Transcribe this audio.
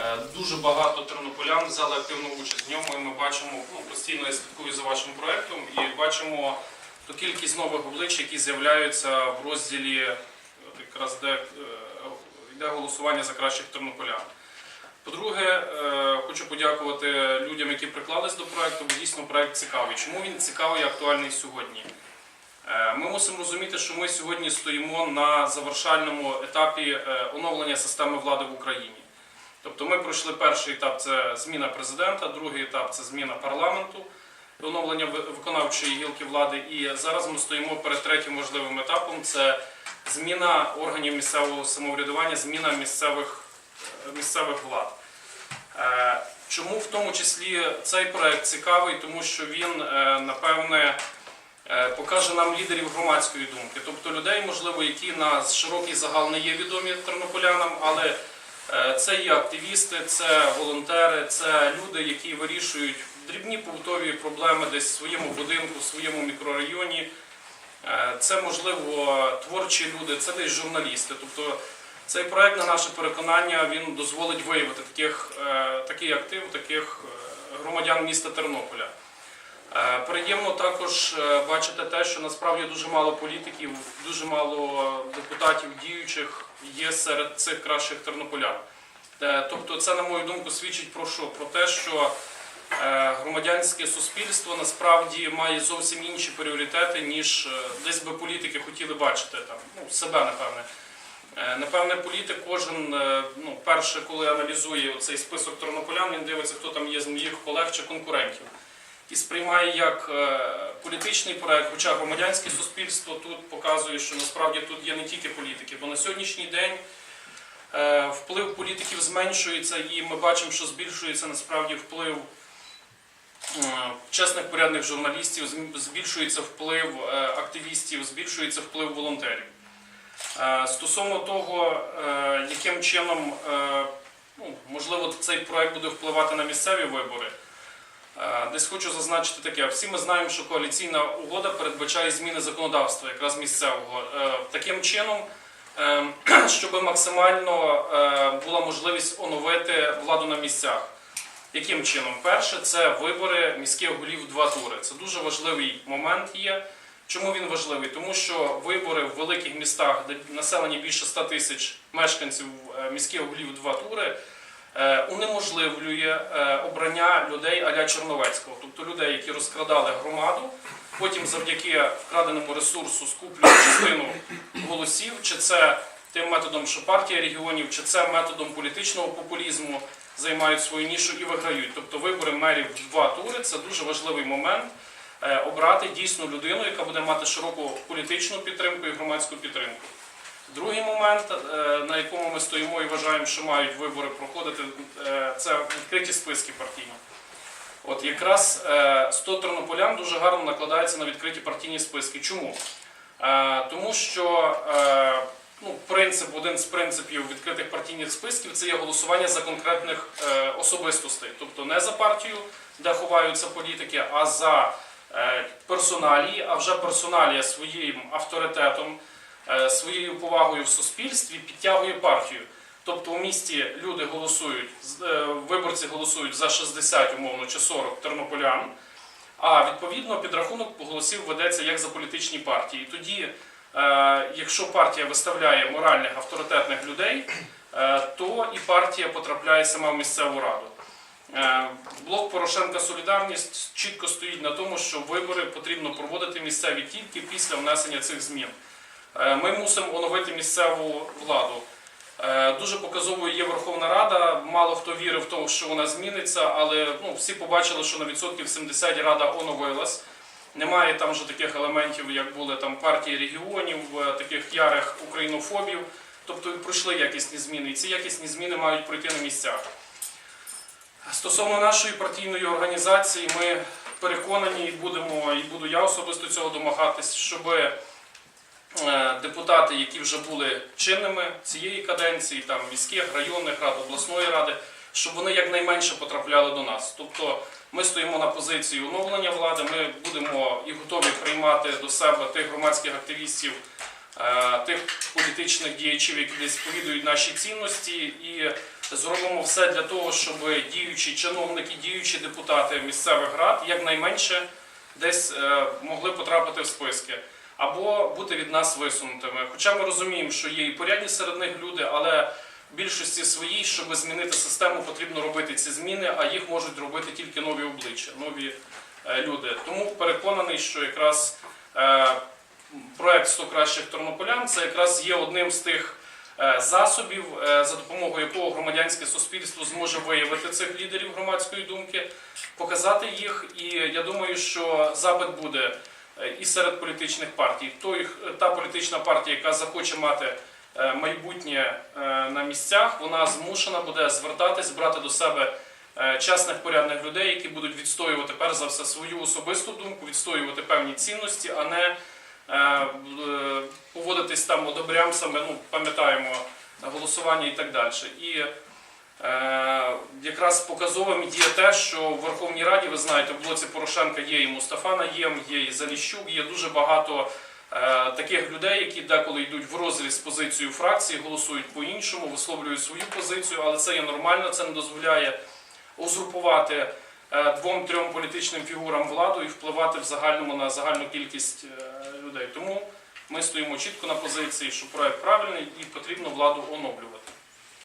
Е, Дуже багато тернополян взяли активну участь в ньому, і ми бачимо, ну, постійно я слідкую за вашим проєктом і бачимо ту кількість нових облич, які з'являються в розділі, якраз де е, йде голосування за кращих тернополян. По-друге, е, хочу подякувати людям, які приклались до проекту, бо дійсно проект цікавий. Чому він цікавий і актуальний сьогодні? Е, Ми мусимо розуміти, що ми сьогодні стоїмо на завершальному етапі е, оновлення системи влади в Україні. Тобто ми пройшли перший етап це зміна президента, другий етап це зміна парламенту, оновлення виконавчої гілки влади. І зараз ми стоїмо перед третім важливим етапом це зміна органів місцевого самоврядування, зміна місцевих, місцевих влад. Е, Чому в тому числі цей проект цікавий? Тому що він, е, напевне, е, покаже нам лідерів громадської думки, тобто людей, можливо, які на широкий загал не є відомі тернополянам, але це є активісти, це волонтери, це люди, які вирішують дрібні побутові проблеми десь в своєму будинку, в своєму мікрорайоні. Е, Це, можливо, творчі люди, це десь журналісти. Тобто цей проект, на наше переконання, він дозволить виявити таких, е, такий актив, таких е, громадян міста Тернополя. Е, Приємно також е, бачити те, що насправді дуже мало політиків, дуже мало депутатів діючих є серед цих кращих тернополян. Е, Тобто, це, на мою думку, свідчить про що? Про те, що громадянське суспільство насправді має зовсім інші пріоритети, ніж десь би політики хотіли бачити там, ну, себе, напевне. Напевне, політик кожен, ну, перше, коли аналізує цей список тернополян, він дивиться, хто там є з моїх колег чи конкурентів. І сприймає як е, політичний проект, хоча громадянське суспільство тут показує, що насправді тут є не тільки політики, бо на сьогоднішній день е, вплив політиків зменшується, і ми бачимо, що збільшується насправді вплив е, чесних порядних журналістів, збільшується вплив активістів, збільшується вплив волонтерів. Стосовно того, яким чином ну, можливо цей проект буде впливати на місцеві вибори. Е, Десь хочу зазначити таке. Всі ми знаємо, що коаліційна угода передбачає зміни законодавства, якраз місцевого. Е, Таким чином, е, щоб максимально була можливість оновити владу на місцях. Яким чином? Перше, це вибори міських голів два тури. Це дуже важливий момент є. Чому він важливий? Тому що вибори в великих містах, де населення більше 100 тисяч мешканців міських голів два тури, унеможливлює е, обрання людей аля Чорновецького, тобто людей, які розкрадали громаду, потім завдяки вкраденому ресурсу скуплюють частину голосів, чи це тим методом, що партія регіонів, чи це методом політичного популізму займають свою нішу і виграють. Тобто вибори мерів в два тури це дуже важливий момент. е, Обрати дійсну людину, яка буде мати широку політичну підтримку і громадську підтримку. Другий момент, е, на якому ми стоїмо і вважаємо, що мають вибори проходити, е, це відкриті списки партійні. От якраз е, 100 тернополян дуже гарно накладається на відкриті партійні списки. Чому? Е, Тому що е, ну, принцип, один з принципів відкритих партійних списків це є голосування за конкретних е, особистостей, тобто не за партію, де ховаються політики, а за е, персоналії, а вже персоналія своїм авторитетом, е, своєю повагою в суспільстві підтягує партію. Тобто у місті люди голосують, е, виборці голосують за 60, умовно, чи 40 тернополян, а відповідно підрахунок голосів ведеться як за політичні партії. Тоді, е, якщо партія виставляє моральних авторитетних людей, е, то і партія потрапляє сама в місцеву раду. Е, Блок Порошенка Солідарність чітко стоїть на тому, що вибори потрібно проводити місцеві тільки після внесення цих змін. Е, Ми мусимо оновити місцеву владу. Е, Дуже показовою є Верховна Рада. Мало хто вірив в те, що вона зміниться, але ну, всі побачили, що на відсотків 70 Рада оновилась. Немає там вже таких елементів, як були там партії регіонів, е, таких ярих українофобів. Тобто пройшли якісні зміни, і ці якісні зміни мають пройти на місцях. Стосовно нашої партійної організації, ми переконані і будемо, і буду я особисто цього домагатись, щоб депутати, які вже були чинними цієї каденції, там міських, районних рад, обласної ради, щоб вони якнайменше потрапляли до нас. Тобто ми стоїмо на позиції оновлення влади, ми будемо і готові приймати до себе тих громадських активістів, е, тих політичних діячів, які десь сповідують наші цінності, і зробимо все для того, щоб діючі чиновники, діючі депутати місцевих рад якнайменше десь е, могли потрапити в списки або бути від нас висунутими. Хоча ми розуміємо, що є і порядні серед них люди, але в більшості своїй, щоб змінити систему, потрібно робити ці зміни, а їх можуть робити тільки нові обличчя, нові е, люди. Тому переконаний, що якраз е, проект «100 кращих тернополян це якраз є одним з тих е, засобів, за допомогою якого громадянське суспільство зможе виявити цих лідерів громадської думки, показати їх. І я думаю, що запит буде і серед політичних партій. Той, та політична партія, яка захоче мати е, майбутнє е, на місцях, вона змушена буде звертатись, брати до себе е, чесних порядних людей, які будуть відстоювати перш за все свою особисту думку, відстоювати певні цінності, а не е, е, поводитись там одобрямцями, ну пам'ятаємо голосування і так далі. І е, якраз показовим є те, що в Верховній Раді, ви знаєте, в блоці Порошенка є і Мустафа Наєм, є і Заліщук, є дуже багато е, таких людей, які деколи йдуть в розріз з позицією фракції, голосують по-іншому, висловлюють свою позицію, але це є нормально, це не дозволяє узурпувати е, двом-трьом політичним фігурам владу і впливати в загальному на загальну кількість е, людей. Тому ми стоїмо чітко на позиції, що проект правильний і потрібно владу оновлювати.